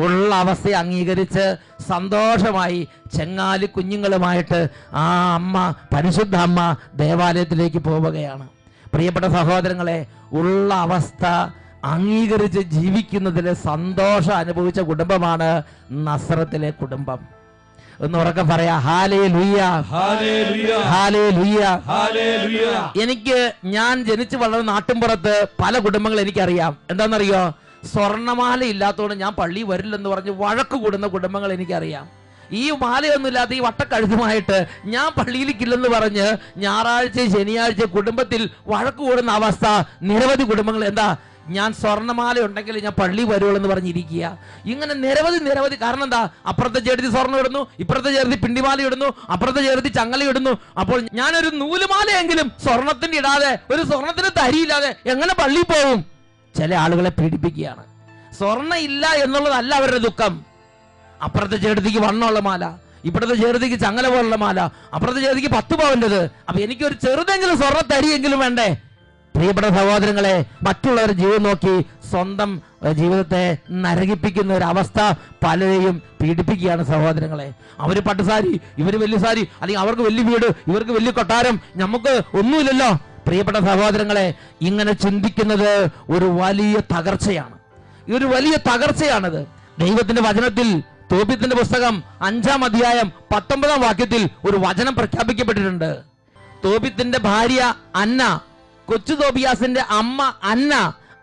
ഉള്ള അവസ്ഥയെ അംഗീകരിച്ച് സന്തോഷമായി ചെങ്ങാലി കുഞ്ഞുങ്ങളുമായിട്ട് ആ അമ്മ പരിശുദ്ധ അമ്മ ദേവാലയത്തിലേക്ക് പോവുകയാണ്. പ്രിയപ്പെട്ട സഹോദരങ്ങളെ ഉള്ള അവസ്ഥ അംഗീകരിച്ച് ജീവിക്കുന്നതിലെ സന്തോഷം അനുഭവിച്ച കുടുംബമാണ് നസ്രത്തിലെ കുടുംബം. എന്ന് ഉറക്കം പറയാ ഹാലേ ലുയ്യ ഹാലേ ലുയ്യ എനിക്ക് ഞാൻ ജനിച്ചു വളർന്ന നാട്ടിൻപുറത്ത് പല കുടുംബങ്ങൾ എനിക്കറിയാം. എന്താണെന്നറിയോ? സ്വർണമാല ഇല്ലാത്തതുകൊണ്ട് ഞാൻ പള്ളി വരില്ലെന്ന് പറഞ്ഞ് വഴക്ക് കൂടുന്ന കുടുംബങ്ങൾ എനിക്കറിയാം. ഈ മാലയൊന്നുമില്ലാതെ ഈ വട്ടക്കഴുതുമായിട്ട് ഞാൻ പള്ളിയിലേക്കില്ലെന്ന് പറഞ്ഞ് ഞായറാഴ്ച ശനിയാഴ്ച കുടുംബത്തിൽ വഴക്ക് കൂടുന്ന അവസ്ഥ നിരവധി കുടുംബങ്ങൾ എന്താ ഞാൻ സ്വർണമാല ഉണ്ടെങ്കിൽ ഞാൻ പള്ളി വരുള്ളൂ എന്ന് പറഞ്ഞിരിക്കുക. ഇങ്ങനെ നിരവധി നിരവധി കാരണം എന്താ? അപ്പുറത്തെ ചേർത്തി സ്വർണം ഇടുന്നു ഇപ്പുറത്തെ ചേർത്തി പിണ്ടിമാല ഇടുന്നു അപ്പുറത്തെ ചേർത്തി ചങ്ങല ഇടുന്നു. അപ്പോൾ ഞാനൊരു നൂലുമാലയെങ്കിലും സ്വർണത്തിന്റെ ഇടാതെ ഒരു സ്വർണത്തിന് തരിയില്ലാതെ എങ്ങനെ പള്ളി പോവും? ചില ആളുകളെ പീഡിപ്പിക്കുകയാണ്. സ്വർണ ഇല്ല എന്നുള്ളതല്ല അവരുടെ ദുഃഖം. അപ്പുറത്തെ ചേർത്തിക്ക് വണ്ണമുള്ള മാല ഇപ്പോഴത്തെ ചേർത്തിക്ക് ചങ്ങല പോലുള്ള മാല അപ്പുറത്തെ ചേർത്തിക്ക് പത്ത് പവന്റെത്. അപ്പൊ എനിക്കൊരു ചെറുതെങ്കിലും സ്വർണ തരിയെങ്കിലും വേണ്ടേ? പ്രിയപ്പെട്ട സഹോദരങ്ങളെ മറ്റുള്ളവരുടെ ജീവിതം നോക്കി സ്വന്തം ജീവിതത്തെ നരകിപ്പിക്കുന്ന ഒരു അവസ്ഥ പലരെയും പീഡിപ്പിക്കുകയാണ് സഹോദരങ്ങളെ. അവർ പട്ടുസാരി ഇവർ വലിയ സാരി അല്ലെങ്കിൽ അവർക്ക് വലിയ വീട് ഇവർക്ക് വലിയ കൊട്ടാരം നമുക്ക് ഒന്നുമില്ലല്ലോ. പ്രിയപ്പെട്ട സഹോദരങ്ങളെ ഇങ്ങനെ ചിന്തിക്കുന്നത് ഒരു വലിയ തകർച്ചയാണ്. ഒരു വലിയ തകർച്ചയാണത്. ദൈവത്തിന്റെ വചനത്തിൽ തോപ്യത്തിന്റെ പുസ്തകം അഞ്ചാം അധ്യായം പത്തൊമ്പതാം വാക്യത്തിൽ ഒരു വചനം പ്രഖ്യാപിക്കപ്പെട്ടിട്ടുണ്ട്. തോപ്യത്തിന്റെ ഭാര്യ അന്ന കൊച്ചു തോബിയാസിന്റെ അമ്മ അന്ന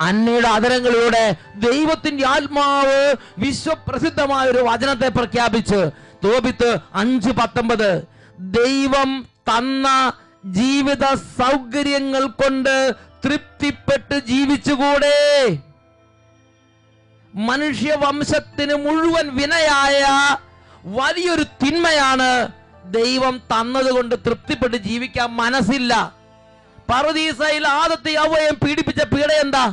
അന്നയുടെ അതരങ്ങളിലൂടെ ദൈവത്തിന്റെ ആത്മാവ് വിശ്വപ്രസിദ്ധമായ ഒരു വചനത്തെ പ്രഖ്യാപിച്ച് തോപിത്ത് അഞ്ച് പത്തൊമ്പത് ദൈവം തന്ന ജീവിത സൗകര്യങ്ങൾ കൊണ്ട് തൃപ്തിപ്പെട്ട് ജീവിച്ചുകൂടെ. മനുഷ്യവംശത്തിന് മുഴുവൻ വിനയായ വലിയൊരു തിന്മയാണ് ദൈവം തന്നതുകൊണ്ട് തൃപ്തിപ്പെട്ട് ജീവിക്കാൻ മനസ്സില്ല. പറുദീസയിൽ ആദത്തെ അവയം പീഡിപ്പിച്ച പീഡ എന്താ?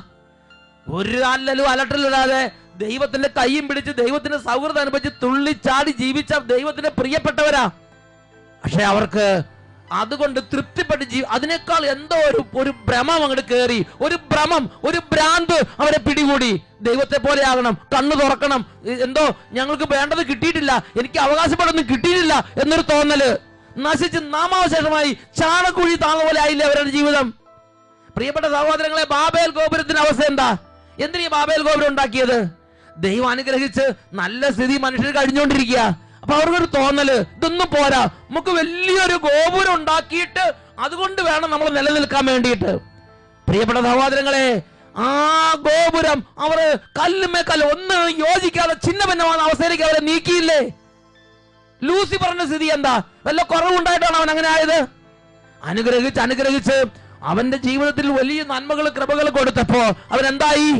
ഒരു അല്ലലും അലട്ടലിടാതെ ദൈവത്തിന്റെ കൈയും പിടിച്ച് ദൈവത്തിന്റെ സൗഹൃദം അനുഭവിച്ച് തുള്ളിച്ചാടി ജീവിച്ച ദൈവത്തിന്റെ പ്രിയപ്പെട്ടവരാ. പക്ഷെ അവർക്ക് അതുകൊണ്ട് തൃപ്തിപ്പെട്ട് ജീവി അതിനേക്കാൾ എന്തോ ഒരു ഒരു ഭ്രമം അങ്ങോട്ട് കയറി ഒരു ഭ്രമം ഒരു ഭ്രാന്ത് അവരെ പിടികൂടി. ദൈവത്തെ പോലെ ആകണം കണ്ണു തുറക്കണം. എന്തോ ഞങ്ങൾക്ക് വേണ്ടത് കിട്ടിയിട്ടില്ല എനിക്ക് അവകാശപ്പെടൊന്നും കിട്ടിയിട്ടില്ല എന്നൊരു തോന്നൽ. നശിച്ച് നാമാവശേഷമായി ചാണകുഴി താങ്ങ പോലെ ആയില്ലേ അവരുടെ ജീവിതം? പ്രിയപ്പെട്ട സഹോദരങ്ങളെ ബാബേൽ ഗോപുരത്തിന്റെ അവസ്ഥ എന്താ? എന്തിനാ ബാബേൽ ഗോപുരം ഉണ്ടാക്കിയത്? ദൈവം അനുഗ്രഹിച്ച് നല്ല സ്ഥിതി മനുഷ്യർ കഴിഞ്ഞുകൊണ്ടിരിക്കുക അപ്പൊ അവർക്കൊരു തോന്നൽ ഇതൊന്നും പോരാ. നമുക്ക് വലിയൊരു ഗോപുരം ഉണ്ടാക്കിയിട്ട് അതുകൊണ്ട് വേണം നമ്മൾ നിലനിൽക്കാൻ വേണ്ടിയിട്ട്. പ്രിയപ്പെട്ട സഹോദരങ്ങളെ ആ ഗോപുരം അവർ കല്ലുമേ കല്ല് ഒന്ന് യോജിക്കാതെ ചിന്ന ഭിന്നമാണ് അവസ്ഥയിലേക്ക് അവരെ നീക്കിയില്ലേ? ലൂസി പറഞ്ഞ സ്ഥിതി എന്താ? വല്ല കുറവുണ്ടായിട്ടാണ് അവൻ അങ്ങനെ ആയത്? അനുഗ്രഹിച്ച് അനുഗ്രഹിച്ച് അവന്റെ ജീവിതത്തിൽ വലിയ നന്മകൾ കൃപകൾ കൊടുത്തപ്പോ അവൻ എന്തായി?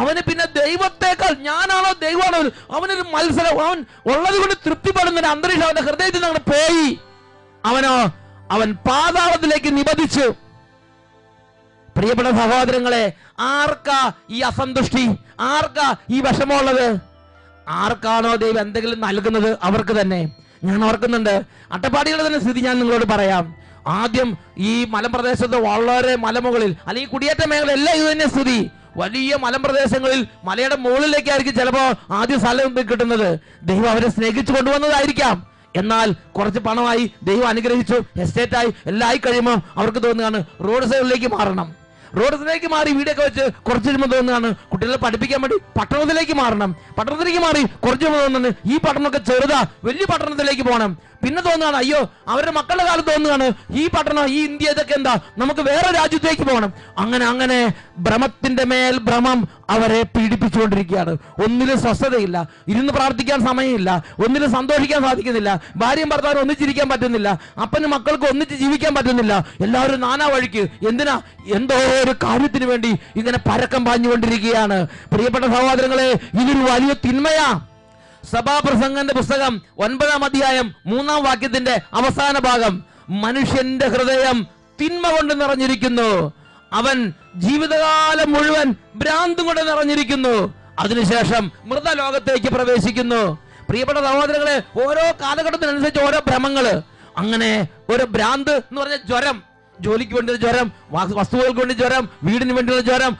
അവന് പിന്നെ ദൈവത്തെക്കാൾ ഞാനാണോ ദൈവമാണോ അവനൊരു മത്സരം അവൻ ഉള്ളത് കൊണ്ട് തൃപ്തിപ്പെടുന്ന ഒരു അന്തരീക്ഷം അവന്റെ ഹൃദയത്തിൽ നിന്ന് പോയി. അവനോ അവൻ പാതാളത്തിലേക്ക് നിബന്ധിച്ചു. പ്രിയപ്പെട്ട സഹോദരങ്ങളെ ആർക്കാ ഈ അസന്തുഷ്ടി? ആർക്കാ ഈ വിഷമമുള്ളത്? ആർക്കാണോ ദൈവം എന്തെങ്കിലും നൽകുന്നത് അവർക്ക് തന്നെ? ഞാൻ ഓർക്കുന്നുണ്ട്. അട്ടപ്പാടികളുടെ തന്നെ സ്ഥിതി ഞാൻ നിങ്ങളോട് പറയാം. ആദ്യം ഈ മലമ്പ്രദേശത്ത് വളരെ മലമുകളിൽ അല്ലെങ്കിൽ കുടിയേറ്റ മേഖല എല്ലാം ഇത് തന്നെ സ്ഥിതി. വലിയ മലമ്പ്രദേശങ്ങളിൽ മലയുടെ മുകളിലേക്കായിരിക്കും ചിലപ്പോൾ ആദ്യ സ്ഥലം കിട്ടുന്നത്. ദൈവം അവരെ സ്നേഹിച്ചു കൊണ്ടുവന്നതായിരിക്കാം. എന്നാൽ കുറച്ച് പണമായി ദൈവം അനുഗ്രഹിച്ചു എസ്റ്റേറ്റായി എല്ലാം ആയി കഴിയുമ്പോൾ അവർക്ക് തോന്നുകയാണ് റോഡ് സൈഡിലേക്ക് മാറണം. റോഡ് സൈഡിലേക്ക് മാറി വീടൊക്കെ വെച്ച് കുറച്ച് കഴിയുമ്പോൾ തോന്നുകയാണ് കുട്ടികളെ പഠിപ്പിക്കാൻ വേണ്ടി പട്ടണത്തിലേക്ക് മാറണം. പട്ടണത്തിലേക്ക് മാറി കുറച്ച് കഴിയുമ്പോൾ തോന്നുന്നുണ്ട് ഈ പട്ടണമൊക്കെ ചെറുതാ വലിയ പട്ടണത്തിലേക്ക് പോകണം. പിന്നെ തോന്നുകയാണ് അയ്യോ അവരുടെ മക്കളുടെ കാലത്ത് തോന്നുകയാണ് ഈ പട്ടണം ഈ ഇന്ത്യ ഇതൊക്കെ എന്താ? നമുക്ക് വേറെ രാജ്യത്തേക്ക് പോകണം. അങ്ങനെ അങ്ങനെ ഭ്രമത്തിന്റെ മേൽ ഭ്രമം അവരെ പീഡിപ്പിച്ചുകൊണ്ടിരിക്കുകയാണ്. ഒന്നിലും സ്വസ്ഥതയില്ല. ഇരുന്ന് പ്രാർത്ഥിക്കാൻ സമയമില്ല. ഒന്നിലും സന്തോഷിക്കാൻ സാധിക്കുന്നില്ല. ഭാര്യയും ഭർത്താവും ഒന്നിച്ചിരിക്കാൻ പറ്റുന്നില്ല. അപ്പനും മക്കൾക്ക് ഒന്നിച്ച് ജീവിക്കാൻ പറ്റുന്നില്ല. എല്ലാവരും നാനാ വഴിക്ക് എന്തിനാ എന്തോ ഒരു കാര്യത്തിന് വേണ്ടി ഇങ്ങനെ പരക്കം പാഞ്ഞുകൊണ്ടിരിക്കുകയാണ്. പ്രിയപ്പെട്ട സഹോദരങ്ങളെ ഇതൊരു വലിയ തിന്മയാ. സഭാപ്രസംഗന്റെ പുസ്തകം ഒൻപതാം അധ്യായം മൂന്നാം വാക്യത്തിന്റെ അവസാന ഭാഗം. മനുഷ്യന്റെ ഹൃദയം തിന്മ കൊണ്ട് നിറഞ്ഞിരിക്കുന്നു. അവൻ ജീവിതകാലം മുഴുവൻ ഭ്രാന്തും കൊണ്ട് നിറഞ്ഞിരിക്കുന്നു. അതിനുശേഷം മൃതലോകത്തേക്ക് പ്രവേശിക്കുന്നു. പ്രിയപ്പെട്ട സഹോദരങ്ങളെ ഓരോ കാലഘട്ടത്തിനനുസരിച്ച് ഓരോ ഭ്രമങ്ങൾ. അങ്ങനെ ഒരു ഭ്രാന്ത് എന്ന് പറഞ്ഞ ജ്വരം. ജോലിക്ക് വേണ്ടിയുള്ള ജ്വരം വസ്തുക്കൾക്ക് വേണ്ടി ജ്വരം വീടിന് വേണ്ടിയുള്ള ജ്വരം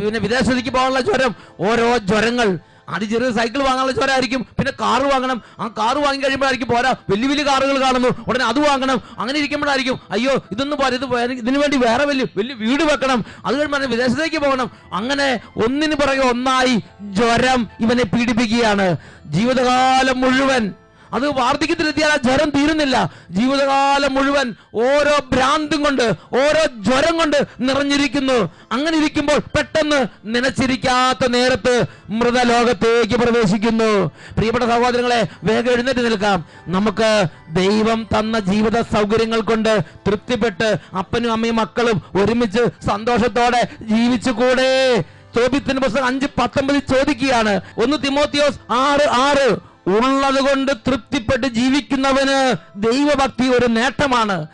പിന്നെ വിദേശത്തേക്ക് പോകാനുള്ള ജ്വരം ഓരോ ജ്വരങ്ങൾ ആദ്യം ചെറിയ സൈക്കിൾ വാങ്ങാനുള്ള ചോരായിരിക്കും പിന്നെ കാറ് വാങ്ങണം. ആ കാർ വാങ്ങി കഴിയുമ്പോഴായിരിക്കും പോരാ. വലിയ വലിയ കാറുകൾ കാണുന്നു. ഉടനെ അത് വാങ്ങണം. അങ്ങനെ ഇരിക്കുമ്പോഴായിരിക്കും. അയ്യോ ഇതൊന്നും പോരാ. ഇത് ഇതിനു വേണ്ടി വേറെ വലിയ വലിയ വീട് വെക്കണം. അത് കഴിയുമ്പോൾ വിദേശത്തേക്ക് പോകണം. അങ്ങനെ ഒന്നിന് പുറകെ ഒന്നായി ജ്വരം ഇവനെ പീഡിപ്പിക്കുകയാണ്. ജീവിതകാലം മുഴുവൻ അത് വാർദ്ധക്യത്തിലെത്തിയാൽ ആ ജ്വരം തീരുന്നില്ല. ജീവിതകാലം മുഴുവൻ ഓരോ ഭ്രാന്തും കൊണ്ട് ഓരോ ജ്വരം കൊണ്ട് നിറഞ്ഞിരിക്കുന്നു. അങ്ങനെ ഇരിക്കുമ്പോൾ പെട്ടെന്ന് നനച്ചിരിക്കാത്ത നേരത്ത് മൃതലോകത്തേക്ക് പ്രവേശിക്കുന്നു. പ്രിയപ്പെട്ട സഹോദരങ്ങളെ വേഗം എഴുന്നേറ്റ് നിൽക്കാം. നമുക്ക് ദൈവം തന്ന ജീവിത സൗകര്യങ്ങൾ കൊണ്ട് തൃപ്തിപ്പെട്ട് അപ്പനും അമ്മയും മക്കളും ഒരുമിച്ച് സന്തോഷത്തോടെ ജീവിച്ചു കൂടെ ചോദ്യത്തിന്റെ പുസ്തകം അഞ്ച് പത്തൊമ്പതിൽ ചോദിക്കുകയാണ്. ഒന്ന് തിമോത്തിയോസ് ആറ് ആറ്. ഉള്ളത് കൊണ്ട് തൃപ്തിപ്പെട്ട് ജീവിക്കുന്നവന് ദൈവഭക്തി ഒരു നേട്ടമാണ്.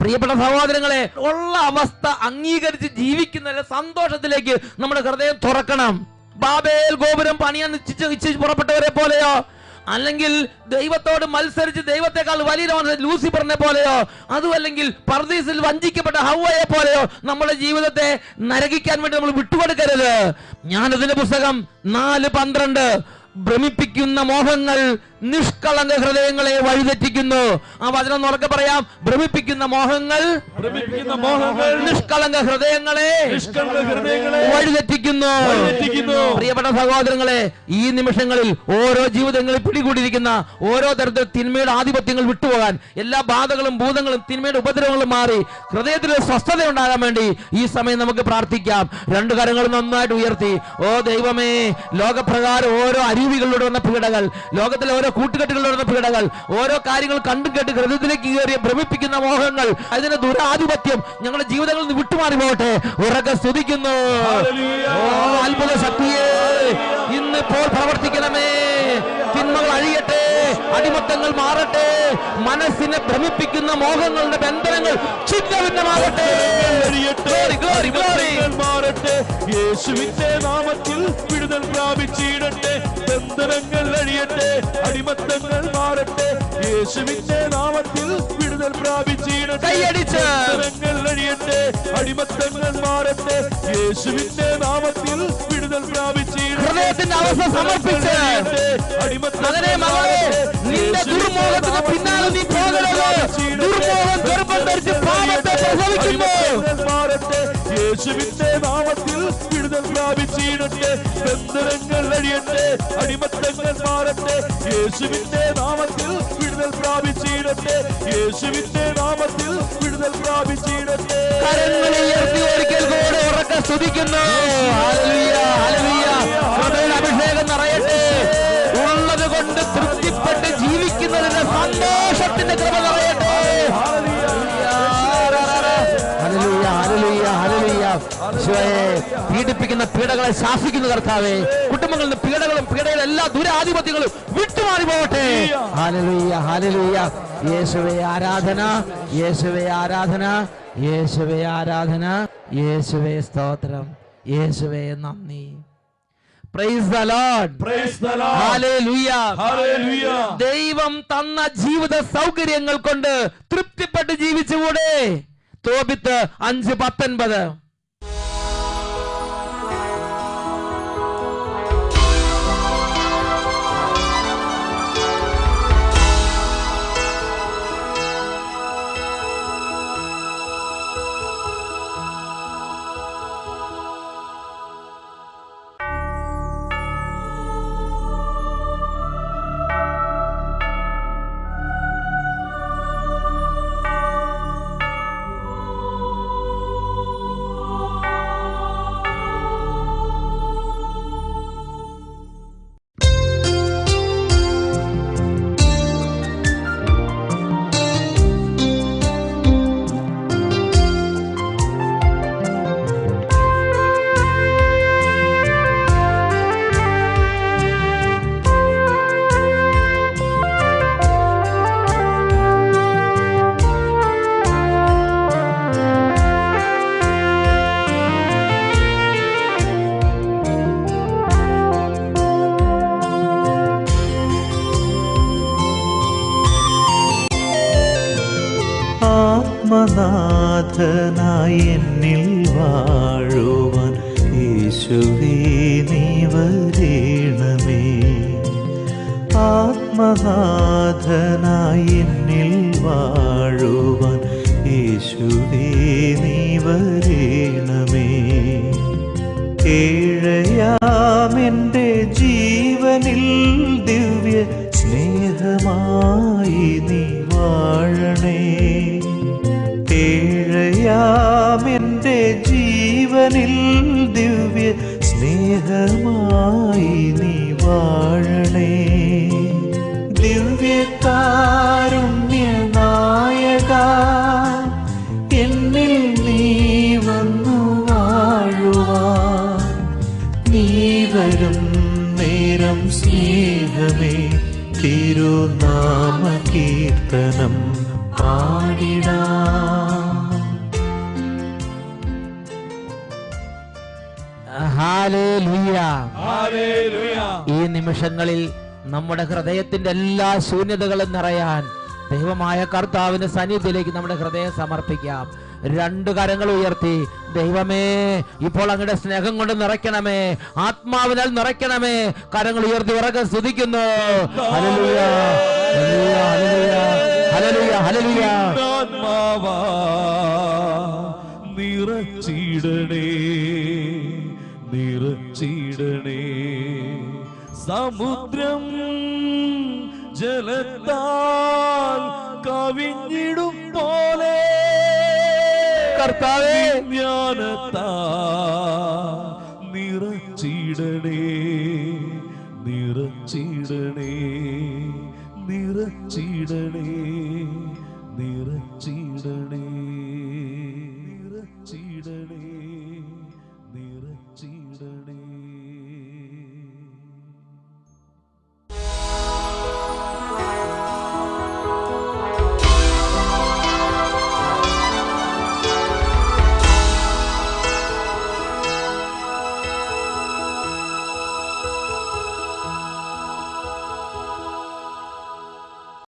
പ്രിയപ്പെട്ട സഹോദരങ്ങളെ ഉള്ള അവസ്ഥ അംഗീകരിച്ച് ജീവിക്കുന്ന സന്തോഷത്തിലേക്ക് നമ്മുടെ ഹൃദയം തുറക്കണം. ബാബേൽ ഗോപുരം പണിയാൻ നിശ്ചിച്ച് ഇച്ഛിച്ച് പുറപ്പെട്ടവരെ പോലെയോ? അല്ലെങ്കിൽ ദൈവത്തോട് മത്സരിച്ച് ദൈവത്തെക്കാൾ വലിയ ലൂസിഫറിനെ പോലെയോ? അതുമല്ലെങ്കിൽ പർദീസിൽ വഞ്ചിക്കപ്പെട്ട ഹൗവയെ പോലെയോ? നമ്മുടെ ജീവിതത്തെ നരകിക്കാൻ വേണ്ടി നമ്മൾ വിട്ടുകൊടുക്കരുത്. ഞാനതിന്റെ പുസ്തകം നാല് പന്ത്രണ്ട്. ഭ്രമിപ്പിക്കുന്ന മോഹങ്ങൾ നിഷ്കളങ്ക ഹൃദയങ്ങളെ വഴിതെറ്റിക്കുന്നു. ആ വചനം ഉറക്കെ പറയാം. ഭ്രമിപ്പിക്കുന്ന മോഹങ്ങൾ ഭ്രമിപ്പിക്കുന്ന മോഹങ്ങൾ നിഷ്കളങ്ക ഹൃദയങ്ങളെ നിഷ്കളങ്ക ഹൃദയങ്ങളെ വഴിതെറ്റിക്കുന്നു. പ്രിയപ്പെട്ട സഹോദരങ്ങളെ ഈ നിമിഷങ്ങളിൽ ഓരോ ജീവിതങ്ങളിൽ പിടികൂടിയിരിക്കുന്ന ഓരോ തരത്തിൽ തിന്മയുടെ ആധിപത്യങ്ങൾ വിട്ടുപോകാൻ എല്ലാ ബാധകളും ഭൂതങ്ങളും തിന്മയുടെ ഉപദ്രവങ്ങളും മാറി ഹൃദയത്തിൽ സ്വസ്ഥത ഉണ്ടാകാൻ വേണ്ടി ഈ സമയം നമുക്ക് പ്രാർത്ഥിക്കാം. രണ്ടു കരങ്ങൾ നന്നായിട്ട് ഉയർത്തി. ഓ ദൈവമേ ലോകപ്രകാരം ഓരോ അരുവികളിലൂടെ വന്ന പീഡകൾ ലോകത്തിലെ ഓരോ കൂട്ടുകെട്ടുകളിലൂടെ വന്ന പീഡകൾ ഓരോ കാര്യങ്ങൾ കണ്ടു കേട്ട് ഹൃദയത്തിലേക്ക് കയറിയ ഭ്രമിപ്പിക്കുന്ന മോഹങ്ങൾ അതിന്റെ ദുരാധിപത്യം ഞങ്ങളുടെ ജീവിതങ്ങളിൽ നിന്ന് വിട്ടുമാറി പോകട്ടെ. ഉറക്കെ സ്തുതിക്കുന്നു. അത്ഭുത ശക്തിയെ ഇന്നിപ്പോൾ പ്രവർത്തിക്കണമേ. തിന്മകൾ അഴിയട്ടെ. അടിമത്തങ്ങൾ മാറട്ടെ. മനസ്സിനെ ഭ്രമിപ്പിക്കുന്ന മോഹങ്ങളുടെ ബന്ധനങ്ങൾ. ബന്ധനങ്ങൾ മാറട്ടെ. യേശുവിന്റെ നാമത്തിൽ വിടുതൽ പ്രാപിച്ചിടട്ടെ. ബന്ധനങ്ങൾ അഴിയട്ടെ. അടിമത്തങ്ങൾ മാറട്ടെ. യേശുവിന്റെ നാമത്തിൽ വിടുതൽ പ്രാപിച്ചിടട്ടെ. ബന്ധനങ്ങൾ അഴിയട്ടെ. അടിമത്തങ്ങൾ മാറട്ടെ. യേശുവിന്റെ നാമത്തിൽ വിടുതൽ പ്രാപിച്ചിടട്ടെ. ഹൃദയത്തിന്റെ അവസ്ഥ സമർപ്പിച്ച്. മകനെ മകളെ നിന്റെ ദുർമോഹത്തിന് പിന്നാലെ നീ പോകരുത്. ദുർമോഹം ഗർഭം ധരിച്ച് പാപത്തെ പ്രസവിക്കുന്നു യേശുവിന്റെ നാമത്തിൽ വിടുതൽ പ്രാപിച്ചിടട്ടെ ബന്ധനങ്ങൾ അഴിയട്ടെ. അടിമത്തങ്ങൾ മാറട്ടെ. യേശുവിന്റെ നാമത്തിൽ വിടുതൽ പ്രാപിച്ചിടട്ടെ യേശുവിന്റെ നാമത്തിൽ വിടുതൽ പ്രാപിച്ചിടട്ടെ കരങ്ങളെ ഉയർത്തി ഒരിക്കൽ കൂടെ ഉറക്കെ സ്തുതിക്കുന്നു. അഭിഷേകം നിറയട്ടെ. ഉള്ളത് കൊണ്ട് തൃപ്തിപ്പെട്ട് ജീവിക്കുന്നതിന്റെ സന്തോഷത്തിന്റെ കൃപ പീഡിപ്പിക്കുന്ന പീഡകളെ ശാസിക്കുന്ന കർത്താവേ. കുടുംബങ്ങളിൽ പീഡകളും പീഡകളും എല്ലാ ദുരാധിപത്യങ്ങളും വിട്ടുമാറി പോകട്ടെ. ഹാലലുയ്യ ഹാലലുയ്യ യേശുവേ ആരാധന യേശുവേ ആരാധന യേശുവേ ആരാധന യേശുവേ സ്തോത്രം യേശുവേ നന്ദി. ദൈവം തന്ന ജീവിത സൗകര്യങ്ങൾ കൊണ്ട് തൃപ്തിപ്പെട്ട് ജീവിച്ചുകൂടെ. തോപിത്ത് അഞ്ച് പത്തൊൻപത്. നിമിഷങ്ങളിൽ നമ്മുടെ ഹൃദയത്തിന്റെ എല്ലാ ശൂന്യതകളും നിറയാൻ ദൈവമായ കർത്താവിന്റെ സന്നിധിയിലേക്ക് നമ്മുടെ ഹൃദയം സമർപ്പിക്കാം. രണ്ട് കരങ്ങൾ ഉയർത്തി ദൈവമേ ഇപ്പോൾ അങ്ങയുടെ സ്നേഹം കൊണ്ട് നിറയ്ക്കണമേ ആത്മാവിനാൽ നിറയ്ക്കണമേ. കരങ്ങൾ ഉയർത്തി ഉറക്കെ സ്തുതിക്കുന്നു. നിറച്ചിടണേ നിറച്ചിടണേ. സമുദ്രം ജലത്താൽ കവിഞ്ഞിടും പോലെ കർത്താവേ ജ്ഞാനത്താ